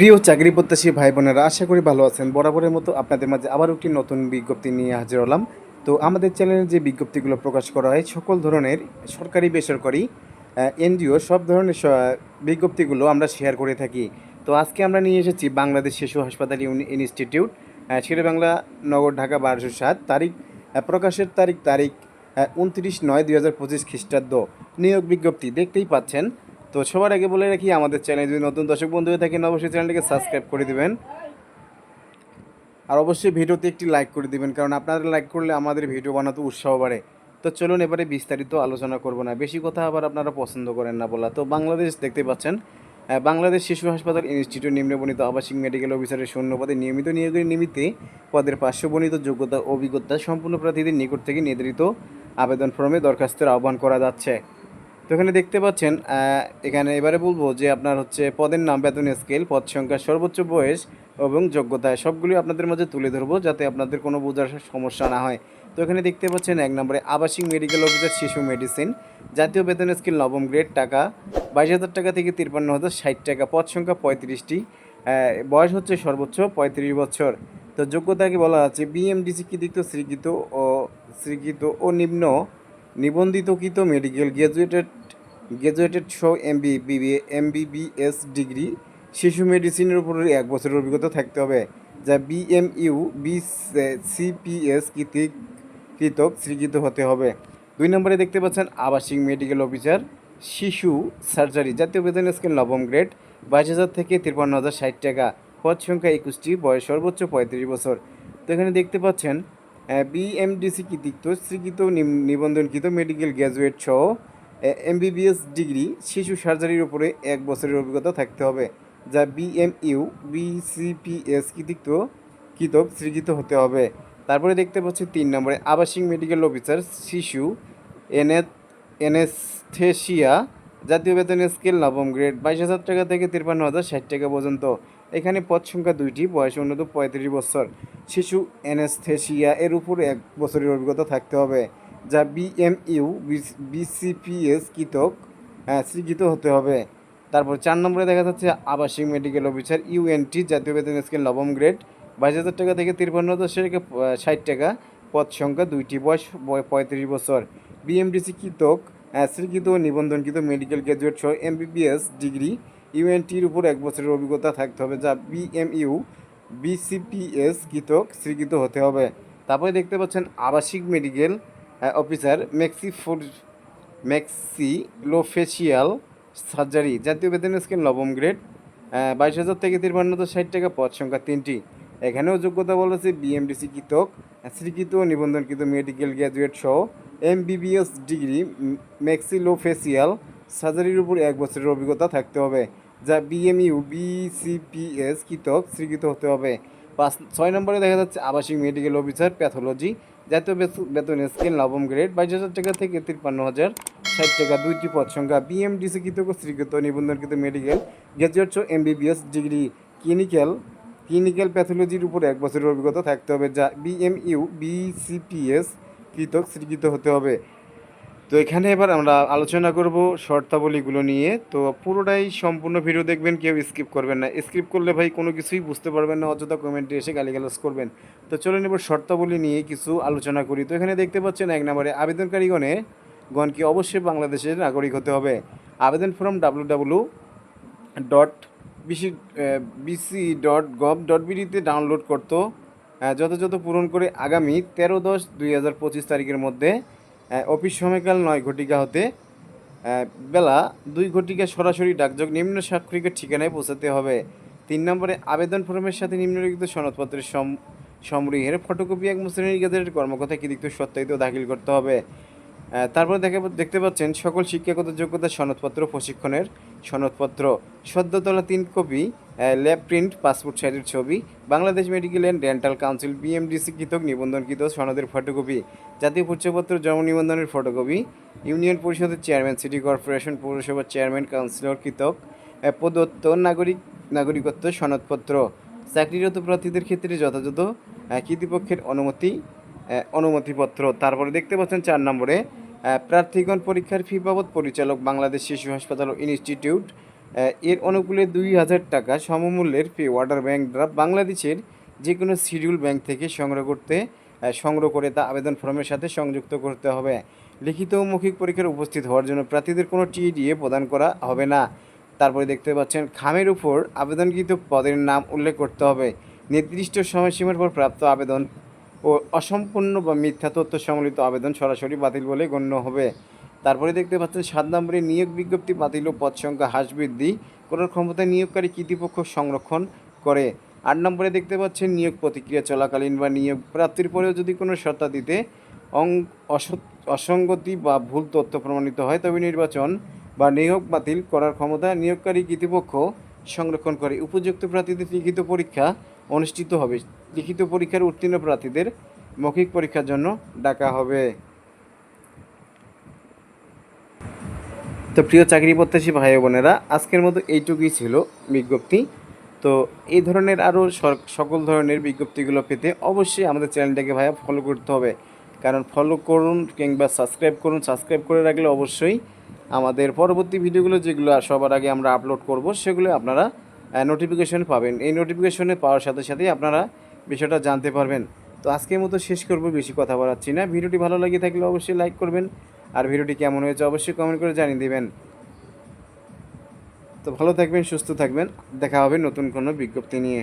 প্রিয় চাকরি প্রত্যাশী ভাই বোনেরা, আশা করি ভালো আছেন। বরাবরের মতো আপনাদের মাঝে আবার একটি নতুন বিজ্ঞপ্তি নিয়ে হাজির হলাম। তো আমাদের চ্যানেলে যে বিজ্ঞপ্তিগুলো প্রকাশ করা হয়, সকল ধরনের সরকারি, বেসরকারি এনজিও সব ধরনের বিজ্ঞপ্তিগুলো আমরা শেয়ার করে থাকি। তো আজকে আমরা নিয়ে এসেছি বাংলাদেশ শিশু হাসপাতাল ইনস্টিটিউট শেরে বাংলা নগর, ঢাকা, বারোশো সাত, তারিখ প্রকাশের তারিখ তারিখ উনত্রিশ নয় দুই হাজার পঁচিশ খ্রিস্টাব্দ। নিয়োগ বিজ্ঞপ্তি দেখতেই পাচ্ছেন। তো সবার আগে বলে রাখি, আমাদের চ্যানেল যদি নতুন দর্শক বন্ধু হয়ে থাকেন, অবশ্যই চ্যানেলটিকে সাবস্ক্রাইব করে দেবেন। আর অবশ্যই ভিডিওতে একটি লাইক করে দিবেন, কারণ আপনারা লাইক করলে আমাদের ভিডিও বানাতে উৎসাহ বাড়ে। তো চলুন এবারে বিস্তারিত আলোচনা করব না, বেশি কথা আবার আপনারা পছন্দ করেন না বলা। তো বাংলাদেশ দেখতে পাচ্ছেন বাংলাদেশ শিশু হাসপাতাল ইনস্টিটিউট নিম্নবর্ণিত আবাসিক মেডিকেল অফিসারের শূন্য পদে নিয়মিত নিয়োগের নিমিত্তে পদের পার্শ্ববর্ণিত যোগ্যতা, অভিজ্ঞতা সম্পূর্ণ প্রার্থীদের নিকট থেকে নির্ধারিত আবেদন ফর্মে দরখাস্তের আহ্বান করা যাচ্ছে। তো এখানে দেখতে পাচ্ছেন এখানে এবারে বলব যে আপনার হচ্ছে পদের নাম, বেতন স্কেল পদ সংখ্যা, সর্বোচ্চ বয়স এবং যোগ্যতা, সবগুলি আপনাদের মাঝে তুলে ধরবো যাতে আপনাদের কোনো বোঝার সমস্যা না হয়। তো এখানে দেখতে পাচ্ছেন এক নম্বরে আবাসিক মেডিকেল অফিসার শিশু মেডিসিন জাতীয় বেতন স্কেল নবম গ্রেড টাকা বাইশ হাজার টাকা থেকে তিপ্পান্ন হাজার ষাট টাকা, পদ সংখ্যা পঁয়ত্রিশটি বয়স হচ্ছে সর্বোচ্চ পঁয়ত্রিশ বছর। তো যোগ্যতাকে বলা আছে বিএমডিসি কৃতিত্ব, স্বীকৃত ও স্বীকৃত ও নিম্ন নিবন্ধিতকৃত মেডিকেল গ্র্যাজুয়েটেড গ্র্যাজুয়েটেড সহ এমবি বিবিএ এমবিবিএস ডিগ্রি শিশু মেডিসিনের উপরে এক বছরের অভিজ্ঞতা থাকতে হবে, যা বিএমইউ বি সিপিএস কৃতিক কৃতক স্বীকৃত হতে হবে। দুই নম্বরে দেখতে পাচ্ছেন আবাসিক মেডিকেল অফিসার শিশু সার্জারি জাতীয় বেতন স্কেল নবম গ্রেড বাইশ হাজার থেকে তিরপান্ন হাজার ষাট টাকা। পদ সংখ্যা একুশটি, বয়স সর্বোচ্চ পঁয়ত্রিশ বছর। তো এখানে দেখতে পাচ্ছেন বিএমডিসি কৃতিত্ব, স্বীকৃত নিবন্ধনকৃত মেডিকেল গ্র্যাজুয়েট সহ এমবিবিএস ডিগ্রি শিশু সার্জারির উপরে এক বছরের অভিজ্ঞতা থাকতে হবে, যা বিএমইউ বিসিপিএস কৃতিত্ব কৃতক স্বীকৃত হতে হবে। তারপরে দেখতে পাচ্ছি তিন নম্বরে, আবাসিক মেডিকেল অফিসার শিশু, এনে এনেস্থেশিয়া জাতীয় বেতন স্কেল নবম গ্রেড বাইশ হাজার টাকা থেকে তিপ্পান্ন হাজার ষাট টাকা পর্যন্ত। এখানে পদ সংখ্যা দুইটি বয়স উন্নত পঁয়ত্রিশ বছর। শিশু এনেস্থেশিয়া এর উপর এক বছরের অভিজ্ঞতা থাকতে হবে যা বিএমইউ বিসিপিএস কৃতক স্বীকৃত হতে হবে। তারপর চার নম্বরে দেখা যাচ্ছে আবাসিক মেডিকেল অফিসার ইউএনটি জাতীয় বেতন স্কেল নবম গ্রেড বাইশ হাজার টাকা থেকে তিরপান্ন থেকে ষাট টাকা পদ সংখ্যা দুইটি বয়স পঁয়ত্রিশ বছর। বিএমডিসি কৃতক আহ, স্বীকৃত নিবন্ধনকৃত মেডিকেল গ্র্যাজুয়েট সহ এমবিবিএস ডিগ্রি ইউএনটির উপর এক বছরের অভিজ্ঞতা থাকতে হবে, যা বিএমইউ, বিসিপিএস কৃতক স্বীকৃত হতে হবে। তারপরে দেখতে পাচ্ছেন আবাসিক মেডিকেল অফিসার মেক্সি ফুড ম্যাক্সিলোফেশিয়াল সার্জারি, জাতীয় বেতন স্কেল নবম গ্রেড বাইশ হাজার থেকে তিপ্পান্ন হাজার ষাট টাকা পদ সংখ্যা তিনটি। এখানেও যোগ্যতা বলেছে বিএমডিসি কৃতক, স্বীকৃত নিবন্ধনকৃত মেডিকেল গ্র্যাজুয়েট সহ এমবিবিএস ডিগ্রি ম্যাক্সিলোফেসিয়াল সার্জারির উপর এক বছরের অভিজ্ঞতা থাকতে হবে, যা বিএমইউ বিসিপিএস কৃতক স্বীকৃত হতে হবে। পাঁচ, ছয় নম্বরে দেখা যাচ্ছে আবাসিক মেডিকেল অফিসার প্যাথোলজি জাতীয় বেতন স্কেল, নবম গ্রেড বাইশ হাজার টাকা থেকে তিপ্পান্ন হাজার ষাট টাকা দুইটি পদ সংখ্যা। বিএমডিসি কৃতক স্বীকৃত নিবন্ধনকৃত medical graduate MBBS degree clinical clinical প্যাথোলজির উপর এক বছরের অভিজ্ঞতা থাকতে হবে, যা বিএমইউ বিসিপিএস কৃতক স্বীকৃত হতে হবে। তো এখানে এবার আমরা আলোচনা করব শর্তাবলীগুলো নিয়ে। তো পুরোটাই সম্পূর্ণ ভিডিও দেখবেন, কেউ স্কিপ করবেন না। স্কিপ করলে ভাই কোনো কিছুই বুঝতে পারবেন না, অযথা কমেন্টে এসে গালিগালাজ করবেন। তো চলুন এবার শর্তাবলী নিয়ে কিছু আলোচনা করি। তো এখানে দেখতে পাচ্ছেন এক নম্বরে, আবেদনকারীগণে গণকে অবশ্যই বাংলাদেশের নাগরিক হতে হবে। আবেদন form W W dot BC BC dot gov dot বিডিতে download করতো যথাযথ পূরণ করে আগামী তেরো দশ দুই হাজার পঁচিশ তারিখের মধ্যে। অফিস সময়কাল নয় ঘটিকা হতে বেলা দুই ঘটিকা সরাসরি ডাকযোগ, নিম্ন স্বাক্ষরিকের ঠিকানায় পৌঁছাতে হবে। তিন নম্বরে আবেদন ফর্মের সাথে নিম্নলিখিত সনদপত্রের সম সমৃহের ফটোকপি এক মুসলিম গেজেটের কর্মকর্তা কৃতিত্ব সত্যায়িত দাখিল করতে হবে। তারপরে দেখে দেখতে পাচ্ছেন, সকল শিক্ষাগত যোগ্যতা সনদপত্র প্রশিক্ষণের সনদপত্র। সদ্যতলা তিন কপি ল্যাব প্রিন্ট পাসপোর্ট সাইজের ছবি Bangladesh medical and dental council BMDC কৃতক নিবন্ধনকৃত সনদের ফটোকপি জাতীয় পরিচয়পত্র জন্ম নিবন্ধনের ফটোকপি ইউনিয়ন পরিষদের চেয়ারম্যান সিটি কর্পোরেশন পৌরসভার চেয়ারম্যান কাউন্সিলর কৃতক প্রদত্ত নাগরিক নাগরিকত্ব সনদপত্র। চাকরিরত প্রার্থীদের ক্ষেত্রে যথাযথ আহ, কর্তৃপক্ষের অনুমতি অনুমতিপত্র। তারপরে দেখতে পাচ্ছেন চার নম্বরে প্রার্থীগণ পরীক্ষার ফি বাবদ পরিচালক বাংলাদেশ শিশু হাসপাতাল ইনস্টিটিউট এর অনুকূলে দুই হাজার টাকা সমমূল্যের পে ওয়াটার ব্যাংক ড্রাফট বাংলাদেশের যে কোনো শিডিউল ব্যাংক থেকে সংগ্রহ করতে সংগ্রহ করে তা আবেদন ফর্মের সাথে সংযুক্ত করতে হবে। লিখিত মৌখিক পরীক্ষার উপস্থিত হওয়ার জন্য প্রার্থীদের কোনো টিডিএ প্রদান করা হবে না। তারপরে দেখতে পাচ্ছেন, খামের উপর আবেদনকৃত পদের নাম উল্লেখ করতে হবে। নির্দিষ্ট সময়সীমার পর প্রাপ্ত আবেদন ও অসম্পূর্ণ বা মিথ্যা তথ্য সম্বলিত আবেদন সরাসরি বাতিল বলে গণ্য হবে। তারপরে দেখতে পাচ্ছেন, সাত নম্বরে নিয়োগ বিজ্ঞপ্তি বাতিল ও পদ সংখ্যা হ্রাস বৃদ্ধি। করার ক্ষমতা নিয়োগকারী কর্তৃপক্ষ সংরক্ষণ করে। আট নম্বরে দেখতে পাচ্ছেন, নিয়োগ প্রতিক্রিয়া চলাকালীন বা নিয়োগ প্রাপ্তির পরেও যদি কোনো শর্তাদিতে অং অসঙ্গতি বা ভুল তথ্য প্রমাণিত হয়, তবে নির্বাচন বা নিয়োগ বাতিল করার ক্ষমতা নিয়োগকারী কর্তৃপক্ষ সংরক্ষণ করে। উপযুক্ত প্রার্থীদের লিখিত পরীক্ষা অনুষ্ঠিত হবে। লিখিত পরীক্ষার উত্তীর্ণ প্রার্থীদের মৌখিক পরীক্ষার জন্য ডাকা হবে। তো প্রিয় চাকরি প্রত্যাশী ভাই বোনেরা, আজকের মতো এইটুকুই ছিল বিজ্ঞপ্তি। তো এই ধরনের আরও সকল ধরনের বিজ্ঞপ্তিগুলো পেতে অবশ্যই আমাদের চ্যানেলটাকে ভাইয়া ফলো করতে হবে। কারণ ফলো করুন কিংবা সাবস্ক্রাইব করুন, সাবস্ক্রাইব করে রাখলে অবশ্যই আমাদের পরবর্তী ভিডিওগুলো যেগুলো সবার আগে আমরা আপলোড করব, সেগুলো আপনারা নোটিফিকেশন পাবেন। এই নোটিফিকেশনে পাওয়ার সাথে সাথেই আপনারা বিষয়টা জানতে পারবেন। তো আজকের মতো শেষ করব, বেশি কথা বলাচ্ছি না। ভিডিওটি ভালো লাগে থাকলে অবশ্যই লাইক করবেন। আর ভিডিওটি কেমন হয়েছে অবশ্যই কমেন্ট করে জানিয়ে দেবেন। তো ভালো থাকবেন, সুস্থ থাকবেন। দেখা হবে নতুন কোনো বিজ্ঞপ্তি নিয়ে।